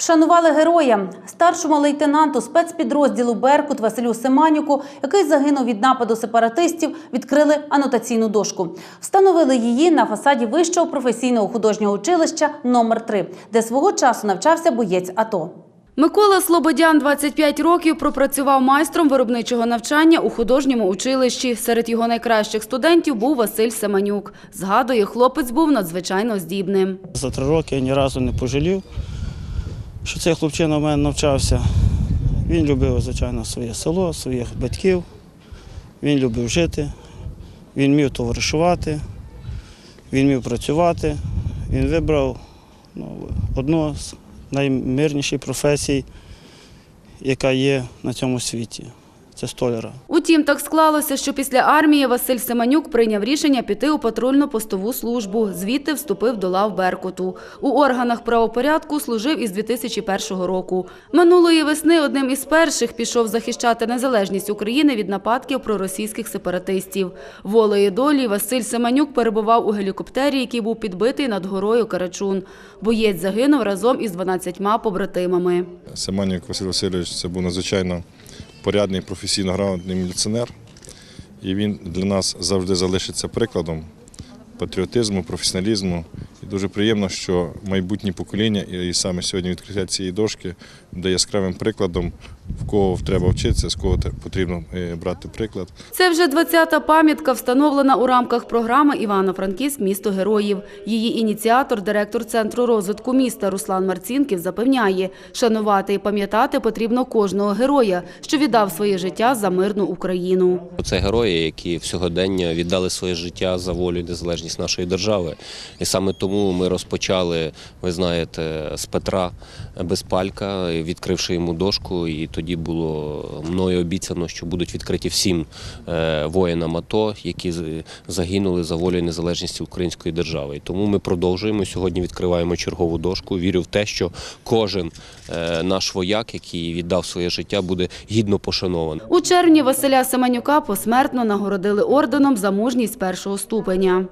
Вшанували героя старшому лейтенанту спецпідрозділу Беркут Василю Семанюку, який загинув від нападу сепаратистів, відкрили анотаційну дошку. Встановили її на фасаді вищого професійного художнього училища номер 3 де свого часу навчався боєць АТО. Микола Слободян 25 років пропрацював майстром виробничого навчання у художньому училищі. Серед його найкращих студентів був Василь Семенюк. Згадує, хлопець був надзвичайно здібним. За три роки я ні разу не пожалів, що цей хлопчина в мене навчався. Він любив, звичайно, своє село, своїх батьків. Він любив жити, він вмів товаришувати, він вмів працювати. Він вибрав ну, одну з наймирніших професій, яка є на цьому світі. Це столяра. Утім, так склалося, що після армії Василь Семенюк прийняв рішення піти у патрульно-постову службу. Звідти вступив до лав Беркуту. У органах правопорядку служив із 2001 року. Минулої весни одним із перших пішов захищати незалежність України від нападків проросійських сепаратистів. Волею долі Василь Семенюк перебував у гелікоптері, який був підбитий над горою Карачун. Боєць загинув разом із 12 побратимами. Семенюк Василь Васильович це був надзвичайно порядний, професійно грамотний міліціонер. І він для нас завжди залишиться прикладом патріотизму, професіоналізму. І дуже приємно, що майбутні покоління, і саме сьогодні відкриття цієї дошки буде яскравим прикладом, в кого треба вчитися, з кого потрібно е, брати приклад. Це вже 20-та пам'ятка, встановлена у рамках програми «Івано-Франківськ. Місто героїв». Її ініціатор, директор Центру розвитку міста Руслан Марцінків запевняє, шанувати і пам'ятати потрібно кожного героя, що віддав своє життя за мирну Україну. Це герої, які в сьогодення віддали своє життя за волю і незалежність нашої держави. І саме тому ми розпочали, ви знаєте, з Петра Безпалька, відкривши йому дошку. І тоді було мною обіцяно, що будуть відкриті всім е, воїнам АТО, які загинули за волю і незалежність української держави. І тому ми продовжуємо сьогодні. Відкриваємо чергову дошку. Вірю в те, що кожен е, наш вояк, який віддав своє життя, буде гідно пошанований. У червні Василя Семенюка посмертно нагородили орденом за мужність першого ступеня.